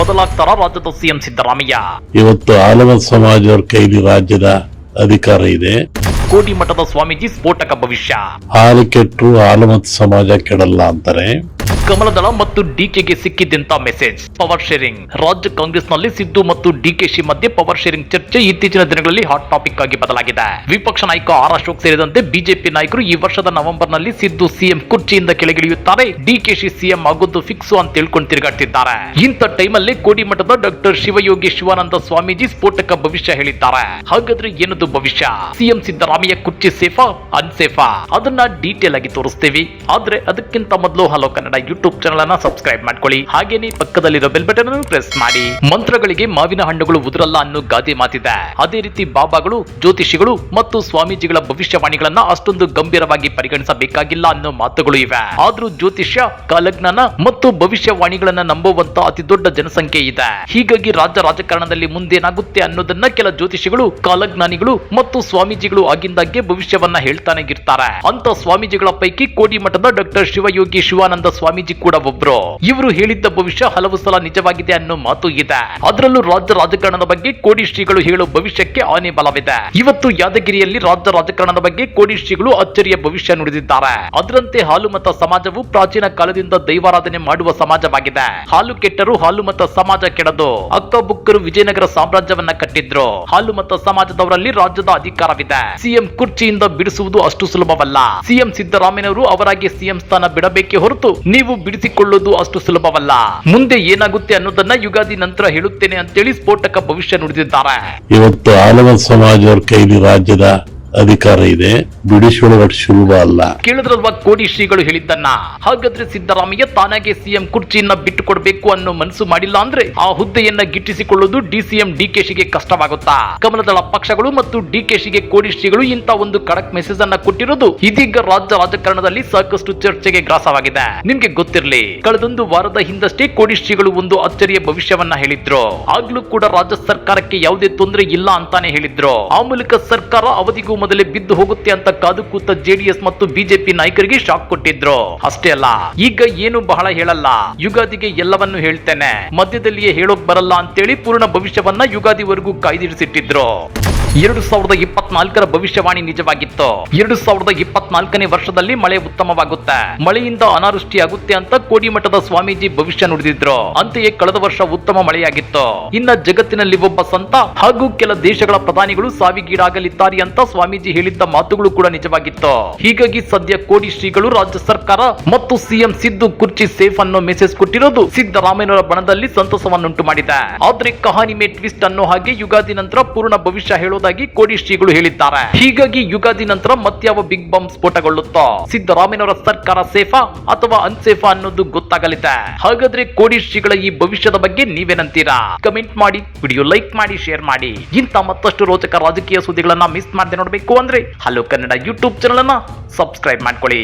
ಬದಲಾಗ್ತಾರ ರಾಜ್ಯದ ಸಿಎಂ ಸಿದ್ದರಾಮಯ್ಯ. ಇವತ್ತು ಆಲಮ ಸಮಾಜವ್ರ ಕೈಲಿ ರಾಜ್ಯದ ಅಧಿಕಾರ ಇದೆ. ಕೋಟಿ ಮಠದ ಸ್ವಾಮೀಜಿ ಸ್ಫೋಟಕ ಭವಿಷ್ಯ. ಹಾಲು ಕೆಟ್ಟರು ಆಲಮತ್ ಸಮಾಜ ಕೆಡಲ್ಲ ಅಂತಾರೆ. ಕಮಲದಳ ಮತ್ತು ಡಿಕೆಗೆ ಸಿಕ್ಕಿದ್ದಂತ ಮೆಸೇಜ್. Power sharing. ರಾಜ್ಯ ಕಾಂಗ್ರೆಸ್ನಲ್ಲಿ ಸಿದ್ದು ಮತ್ತು ಡಿಕೆಶಿ ಮಧ್ಯೆ ಪವರ್ ಶೇರಿಂಗ್ ಚರ್ಚೆ ಇತ್ತೀಚಿನ ದಿನಗಳಲ್ಲಿ ಹಾಟ್ ಟಾಪಿಕ್ ಆಗಿ ಬದಲಾಗಿದೆ. ವಿಪಕ್ಷ ನಾಯಕ ಆರ್ ಅಶೋಕ್ ಸೇರಿದಂತೆ ಬಿಜೆಪಿ ನಾಯಕರು ಈ ವರ್ಷದ ನವೆಂಬರ್ನಲ್ಲಿ ಸಿದ್ದು ಸಿಎಂ ಕುರ್ಚಿಯಿಂದ ಕೆಳಗಿಳಿಯುತ್ತಾರೆ. ಡಿಕೆಶಿ ಸಿಎಂ ಆಗೋದು ಫಿಕ್ಸ್ ಅಂತ ತಿಳ್ಕೊಂಡು ತಿರುಗಾಡ್ತಿದ್ದಾರೆ. ಇಂಥ ಟೈಮಲ್ಲಿ ಕೋಡಿಮಠದ ಡಾಕ್ಟರ್ ಶಿವಯೋಗಿ ಶಿವಾನಂದ ಸ್ವಾಮೀಜಿ ಸ್ಫೋಟಕ ಭವಿಷ್ಯ ಹೇಳಿದ್ದಾರೆ. ಹಾಗಾದ್ರೆ ಏನದು ಭವಿಷ್ಯ? ಸಿಎಂ ಸಿದ್ದರಾಮಯ್ಯ ಕುರ್ಚಿ ಸೇಫಾ? ಅನ್ಸೇಫಾ ಅದನ್ನ ಡೀಟೇಲ್ ಆಗಿ ತೋರಿಸ್ತೀವಿ. ಆದ್ರೆ ಅದಕ್ಕಿಂತ ಮೊದಲು ಹಲೋ ಕನ್ನಡ ಯೂಟ್ಯೂಬ್ ಚಾನಲ್ ಅನ್ನ ಸಬ್ಸ್ಕ್ರೈಬ್ ಮಾಡ್ಕೊಳ್ಳಿ. ಹಾಗೇನೆ ಪಕ್ಕದಲ್ಲಿರೋ ಬೆಲ್ ಬಟನ್ ಅನ್ನು ಪ್ರೆಸ್ ಮಾಡಿ. ಮಂತ್ರಗಳಿಗೆ ಮಾವಿನ ಹಣ್ಣುಗಳು ಉದುರಲ್ಲ ಅನ್ನೋ ಗಾದೆ ಮಾತಿದೆ. ಅದೇ ರೀತಿ ಬಾಬಾಗಳು, ಜ್ಯೋತಿಷಿಗಳು ಮತ್ತು ಸ್ವಾಮೀಜಿಗಳ ಭವಿಷ್ಯವಾಣಿಗಳನ್ನ ಅಷ್ಟೊಂದು ಗಂಭೀರವಾಗಿ ಪರಿಗಣಿಸಬೇಕಾಗಿಲ್ಲ ಅನ್ನೋ ಮಾತುಗಳು ಇವೆ. ಆದ್ರೂ ಜ್ಯೋತಿಷ್ಯ, ಕಾಲಜ್ಞಾನ ಮತ್ತು ಭವಿಷ್ಯವಾಣಿಗಳನ್ನ ನಂಬುವಂತ ಅತಿ ದೊಡ್ಡ ಜನಸಂಖ್ಯೆ ಇದೆ. ಹೀಗಾಗಿ ರಾಜ್ಯ ರಾಜಕಾರಣದಲ್ಲಿ ಮುಂದೇನಾಗುತ್ತೆ ಅನ್ನೋದನ್ನ ಕೆಲ ಜ್ಯೋತಿಷಿಗಳು, ಕಾಲಜ್ಞಾನಿಗಳು ಮತ್ತು ಸ್ವಾಮೀಜಿಗಳು ಆಗಿಂದಾಗ್ಗೆ ಭವಿಷ್ಯವನ್ನ ಹೇಳ್ತಾನೆ ಇರ್ತಾರೆ. ಅಂತ ಸ್ವಾಮೀಜಿಗಳ ಪೈಕಿ ಕೋಡಿ ಮಠದ ಡಾಕ್ಟರ್ ಶಿವಯೋಗಿ ಶಿವಾನಂದ ಸ್ವಾಮೀಜಿ ಕೂಡ ಒಬ್ರು. ಇವರು ಹೇಳಿದ್ದ ಭವಿಷ್ಯ ಹಲವು ಸಲ ನಿಜವಾಗಿದೆ ಅನ್ನೋ ಮಾತು ಇದೆ. ಅದರಲ್ಲೂ ರಾಜ್ಯ ರಾಜಕಾರಣದ ಬಗ್ಗೆ ಕೋಡಿ ಶ್ರೀಗಳು ಹೇಳೋ ಭವಿಷ್ಯಕ್ಕೆ ಆನೆ ಬಲವಿದೆ. ಇವತ್ತು ಯಾದಗಿರಿಯಲ್ಲಿ ರಾಜ್ಯ ರಾಜಕಾರಣದ ಬಗ್ಗೆ ಕೋಡಿ ಶ್ರೀಗಳು ಅಚ್ಚರಿಯ ಭವಿಷ್ಯ ನುಡಿದಿದ್ದಾರೆ. ಅದರಂತೆ ಹಾಲುಮತ ಸಮಾಜವು ಪ್ರಾಚೀನ ಕಾಲದಿಂದ ದೈವಾರಾಧನೆ ಮಾಡುವ ಸಮಾಜವಾಗಿದೆ. ಹಾಲು ಕೆಟ್ಟರು ಹಾಲುಮತ ಸಮಾಜ ಕೆಡದು. ಅಕ್ಕ ಬುಕ್ಕರು ವಿಜಯನಗರ ಸಾಮ್ರಾಜ್ಯವನ್ನ ಕಟ್ಟಿದ್ರು. ಹಾಲುಮತ ಸಮಾಜದವರಲ್ಲಿ ರಾಜ್ಯದ ಅಧಿಕಾರವಿದೆ. ಸಿಎಂ ಕುರ್ಚಿಯಿಂದ ಬಿಡಿಸುವುದು ಅಷ್ಟು ಸುಲಭವಲ್ಲ. ಸಿಎಂ ಸಿದ್ದರಾಮಯ್ಯನವರು ಅವರಾಗಿ ಸಿಎಂ ಸ್ಥಾನ ಬಿಡಬೇಕೆ ಹೊರತು ನೀವು ಬಿಡಿಸಿಕೊಳ್ಳುವುದು ಅಷ್ಟು ಸುಲಭವಲ್ಲ. ಮುಂದೆ ಏನಾಗುತ್ತೆ ಅನ್ನೋದನ್ನ ಯುಗಾದಿ ನಂತರ ಹೇಳುತ್ತೇನೆ ಅಂತೇಳಿ ಸ್ಫೋಟಕ ಭವಿಷ್ಯ ನುಡಿದಿದ್ದಾರೆ. ಇವತ್ತು ಆಲವ ಸಮಾಜ ಕೈಲಿ ರಾಜ್ಯದ ಅಧಿಕಾರ ಇದೆ ಬಿಡಿಸಿಕೊಳ್ಳೋದು ಸುಲಭ ಅಲ್ಲ. ಕೇಳಿದ್ರಲ್ವ ಕೋಟಿ ಶ್ರೀಗಳು ಹೇಳಿದ್ದನ್ನ? ಹಾಗಾದ್ರೆ ಸಿದ್ದರಾಮಯ್ಯ ತಾನಾಗೆ ಸಿಎಂ ಕುರ್ಚಿಯನ್ನ ಬಿಟ್ಟು ಕೊಡಬೇಕು ಅನ್ನೋ ಮನಸ್ಸು ಮಾಡಿಲ್ಲ ಅಂದ್ರೆ ಆ ಹುದ್ದೆಯನ್ನ ಗಿಟ್ಟಿಸಿಕೊಳ್ಳುವುದು ಡಿಸಿಎಂ ಡಿಕೆಶಿಗೆ ಕಷ್ಟವಾಗುತ್ತಾ? ಕಮಲದಳ ಪಕ್ಷಗಳು ಮತ್ತು ಡಿಕೆಶಿಗೆ ಕೋಡಿಶ್ರೀಗಳು ಇಂತ ಒಂದು ಕಡಕ್ ಮೆಸೇಜ್ ಅನ್ನ ಕೊಟ್ಟಿರೋದು ಇದೀಗ ರಾಜ್ಯ ರಾಜಕಾರಣದಲ್ಲಿ ಸಾಕಷ್ಟು ಚರ್ಚೆಗೆ ಗ್ರಾಸವಾಗಿದೆ. ನಿಮ್ಗೆ ಗೊತ್ತಿರ್ಲಿ, ಕಳೆದೊಂದು ವಾರದ ಹಿಂದಷ್ಟೇ ಕೋಡಿಶ್ರೀಗಳು ಒಂದು ಅಚ್ಚರಿಯ ಭವಿಷ್ಯವನ್ನ ಹೇಳಿದ್ರು. ಆಗ್ಲೂ ಕೂಡ ರಾಜ್ಯ ಸರ್ಕಾರಕ್ಕೆ ಯಾವುದೇ ತೊಂದರೆ ಇಲ್ಲ ಅಂತಾನೆ ಹೇಳಿದ್ರು. ಆ ಮೂಲಕ ಸರ್ಕಾರ ಅವಧಿಗೂ ಮೊದಲೇ ಬಿದ್ದು ಹೋಗುತ್ತೆ ಅಂತ ಕಾದು ಕೂತ ಜೆಡಿಎಸ್ ಮತ್ತು ಬಿಜೆಪಿ ನಾಯಕರಿಗೆ ಶಾಕ್ ಕೊಟ್ಟಿದ್ರು. ಅಷ್ಟೇ ಅಲ್ಲ, ಈಗ ಏನು ಬಹಳ ಹೇಳಲ್ಲ. ಯುಗಾದಿಗೆ ಎಲ್ಲವನ್ನು ಹೇಳ್ತೇನೆ. ಮಧ್ಯದಲ್ಲಿಯೇ ಹೇಳೋಕ್ ಬರಲ್ಲ ಅಂತೇಳಿ ಪೂರ್ಣ ಭವಿಷ್ಯವನ್ನ ಯುಗಾದಿವರೆಗೂ ಕಾಯ್ದಿರಿಸಿಟ್ಟಿದ್ರು. ಎರಡು ಸಾವಿರದ ಇಪ್ಪತ್ನಾಲ್ಕರ ಭವಿಷ್ಯವಾಣಿ ನಿಜವಾಗಿತ್ತು. ಎರಡು ಸಾವಿರದ ಇಪ್ಪತ್ನಾಲ್ಕನೇ ವರ್ಷದಲ್ಲಿ ಮಳೆ ಉತ್ತಮವಾಗುತ್ತೆ. ಮಳೆಯಿಂದ ಅನಾವೃಷ್ಟಿಯಾಗುತ್ತೆ ಅಂತ ಕೋಡಿಮಠದ ಸ್ವಾಮೀಜಿ ಭವಿಷ್ಯ ನುಡಿದಿದ್ರು. ಅಂತೆಯೇ ಕಳೆದ ವರ್ಷ ಉತ್ತಮ ಮಳೆಯಾಗಿತ್ತು. ಇನ್ನ ಜಗತ್ತಿನಲ್ಲಿ ಒಬ್ಬ ಸಂತ ಹಾಗೂ ಕೆಲ ದೇಶಗಳ ಪ್ರಧಾನಿಗಳು ಸಾವಿಗೀಡಾಗಲಿದ್ದಾರೆ ಅಂತ ಸ್ವಾಮೀಜಿ ಹೇಳಿದ್ದ ಮಾತುಗಳು ಕೂಡ ನಿಜವಾಗಿತ್ತು. ಹೀಗಾಗಿ ಸದ್ಯ ಕೋಡಿ ಶ್ರೀಗಳು ರಾಜ್ಯ ಸರ್ಕಾರ ಮತ್ತು ಸಿಎಂ ಸಿದ್ದು ಕುರ್ಚಿ ಸೇಫ್ ಅನ್ನೋ ಮೆಸೇಜ್ ಕೊಟ್ಟಿರೋದು ಸಿದ್ದರಾಮಯ್ಯನವರ ಬಣದಲ್ಲಿ ಸಂತಸವನ್ನುಂಟು ಮಾಡಿದೆ. ಆದ್ರೆ ಕಹಾನಿ ಮೇ ಟ್ವಿಸ್ಟ್ ಅನ್ನೋ ಹಾಗೆ ಯುಗಾದಿ ನಂತರ ಪೂರ್ಣ ಭವಿಷ್ಯ ಹೇಳೋದಾಗಿ ಕೋಡಿ ಶ್ರೀಗಳು ಹೇಳಿದ್ದಾರೆ. ಹೀಗಾಗಿ ಯುಗಾದಿ ನಂತರ ಮತ್ಯಾವ ಬಿಗ್ ಬಾಂಬ್ ಸ್ಫೋಟಗೊಳ್ಳುತ್ತೋ? ಸಿದ್ದರಾಮಯ್ಯನವರ ಸರ್ಕಾರ ಸೇಫಾ ಅಥವಾ ಅನ್ಸೇಫಾ ಅನ್ನೋದು ಗೊತ್ತಾಗಲಿದೆ. ಹಾಗಾದ್ರೆ ಕೋಡಿ ಶ್ರೀಗಳ ಈ ಭವಿಷ್ಯದ ಬಗ್ಗೆ ನೀವೇನಂತೀರಾ? ಕಮೆಂಟ್ ಮಾಡಿ ವಿಡಿಯೋ ಲೈಕ್ ಮಾಡಿ ಶೇರ್ ಮಾಡಿ. ಇಂತ ಮತ್ತಷ್ಟು ರೋಚಕ ರಾಜಕೀಯ ಸುದ್ದಿಗಳನ್ನ ಮಿಸ್ ಮಾಡದೆ ನೋಡಬೇಕು. ಅಂದ್ರೆ ಹಲೋ ಕನ್ನಡ ಯೂಟ್ಯೂಬ್ ಚಾನಲ್ ಅನ್ನ ಸಬ್ಸ್ಕ್ರೈಬ್ ಮಾಡ್ಕೊಳ್ಳಿ.